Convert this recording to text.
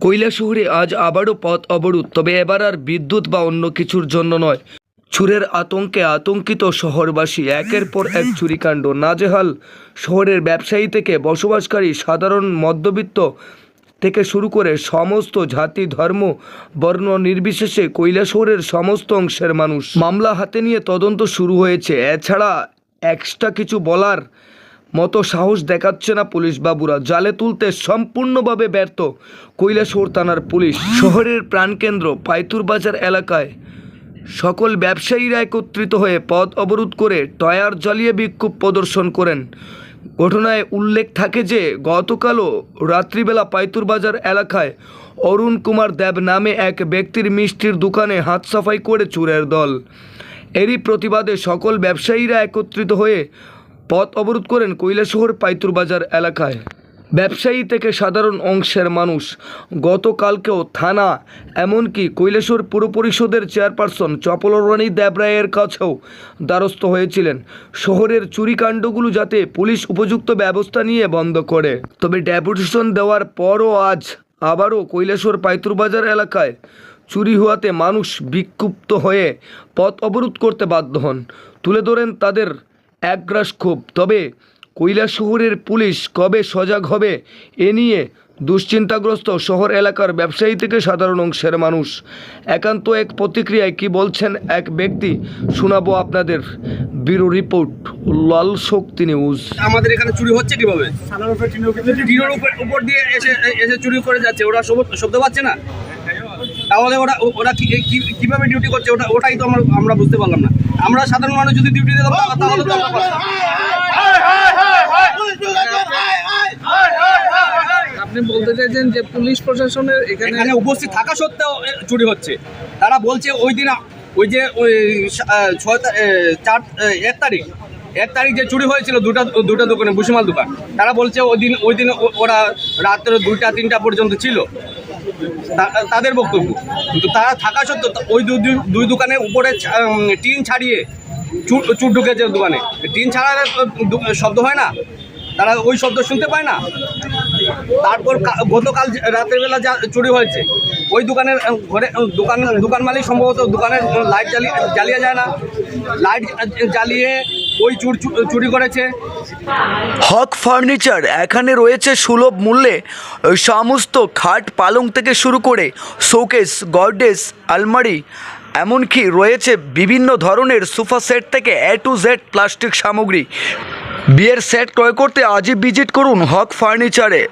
কৈলা শহরে আজ আবারও পথ অবরোধ তবে এবার আর বিদ্যুৎ বা অন্য কিছুর জন্য নয়। চুরের আতঙ্কে আতঙ্কিত শহরবাসী একের পর এক চুরিকাণ্ড নাজেহাল শহরের ব্যবসায়ী থেকে বসবাসকারী সাধারণ মধ্যবিত্ত থেকে শুরু করে সমস্ত জাতি ধর্ম বর্ণ নির্বিশেষে কৈলাসহরের সমস্ত অংশের মানুষ। মামলা হাতে নিয়ে তদন্ত শুরু হয়েছে। এছাড়া এক্সট্রা কিছু বলার মতো সাহস দেখাচ্ছে না পুলিশ বাবুরা। জালে তুলতে সম্পূর্ণভাবে ব্যর্থ কৈলাসহর থানার পুলিশ। শহরের প্রাণকেন্দ্র পাইতুর বাজার এলাকায়। সকল ব্যবসায়ীরা একত্রিত হয়ে পথ অবরোধ করে টয়ার জ্বালিয়ে বিক্ষোভ প্রদর্শন করেন। ঘটনায় উল্লেখ থাকে যে, গতকালও রাত্রিবেলা পাইতুর বাজার এলাকায় অরুণ কুমার দেব নামে এক ব্যক্তির মিষ্টির দোকানে হাত সাফাই করে চুরের দল। এরই প্রতিবাদে সকল ব্যবসায়ীরা একত্রিত হয়ে পথ অবরোধ করেন কৈলাসহর পাইতুর বাজার এলাকায়। ব্যবসায়ী থেকে সাধারণ অংশের মানুষ। গতকালকেও থানা, এমনকি কৈলাসহর পুর পরিষদের চেয়ারপারসন চপলরানী দেবরায়ের কাছেও দ্বারস্থ হয়েছিলেন। শহরের চুরিকাণ্ডগুলো যাতে পুলিশ উপযুক্ত ব্যবস্থা নিয়ে বন্ধ করে। তবে ডেপুটেশন দেওয়ার পরও আজ আবারও কৈলাসহর পাইতুর বাজার এলাকায় চুরি হওয়াতে মানুষ বিক্ষুব্ধ হয়ে পথ অবরোধ করতে বাধ্য হন। তুলে ধরেন তাদের একগ্রাস ক্ষোভ। তবে কৈলাসহরের পুলিশ কবে সজাগ হবে এ নিয়ে দুশ্চিন্তাগ্রস্ত শহর এলাকার ব্যবসায়ী থেকে সাধারণ অংশের মানুষ। একান্ত এক প্রতিক্রিয়ায় কি বলছেন এক ব্যক্তি শোনাবো আপনাদের। Bureau report Lal Shakti news. আমাদের এখানে চুরি হচ্ছে কীভাবে? টিনের উপর উপর দিয়ে এসে এসে চুরি করে যাচ্ছে। ওরা শব্দ শব্দ পাচ্ছে না? তাহলে ওরা ওরা কি- কি- কীভাবে ডিউটি করছে? ওটা ওটাই তো আমরা আমরা বুঝতে পারলাম না। আমরা সাধারণ মানুষ যদি ডিউটি দিতাম তাহলে তো। আপনি বলতে চাইছেন যে পুলিশ প্রশাসনের এখানে উপস্থিত থাকা সত্ত্বেও চুরি হচ্ছে। তারা বলছে ওই দিন ওই যে ওই ছয় চার এক তারিখ। এক তারিখ যে চুরি হয়েছিল দুটা দুটা দোকানে বুসিমাল দোকান। তারা বলছে ওই দিন ওই দিন ওরা রাত্রে দুইটা তিনটা পর্যন্ত ছিল। তাদের বক্তব্য। কিন্তু তারা থাকা সত্ত্বেও ওই দুই দোকানের উপরে টিন ছাড়িয়ে চুট ঢুকেছে দোকানে। টিন ছাড়া শব্দ হয় না। তারা ওই শব্দ শুনতে পায় না। তারপর গতকাল রাতের বেলা যা চুরি হয়েছে। ওই দোকানের ঘরে দোকান দোকান মালিক সম্ভবত দোকানের লাইট জ্বালিয়ে জ্বালিয়ে যায় না। লাইট জ্বালিয়ে ওই চুর- চুরি করেছে। হক ফার্নিচার এখানে রয়েছে সুলভ মূল্যে। সমস্ত খাট পালং থেকে শুরু করে শোকেস গডেস আলমারি, এমনকি রয়েছে বিভিন্ন ধরনের সোফা সেট থেকে এ টু জেড প্লাস্টিক সামগ্রী। বিয়ের সেট ক্রয় করতে আজই ভিজিট করুন হক ফার্নিচারে।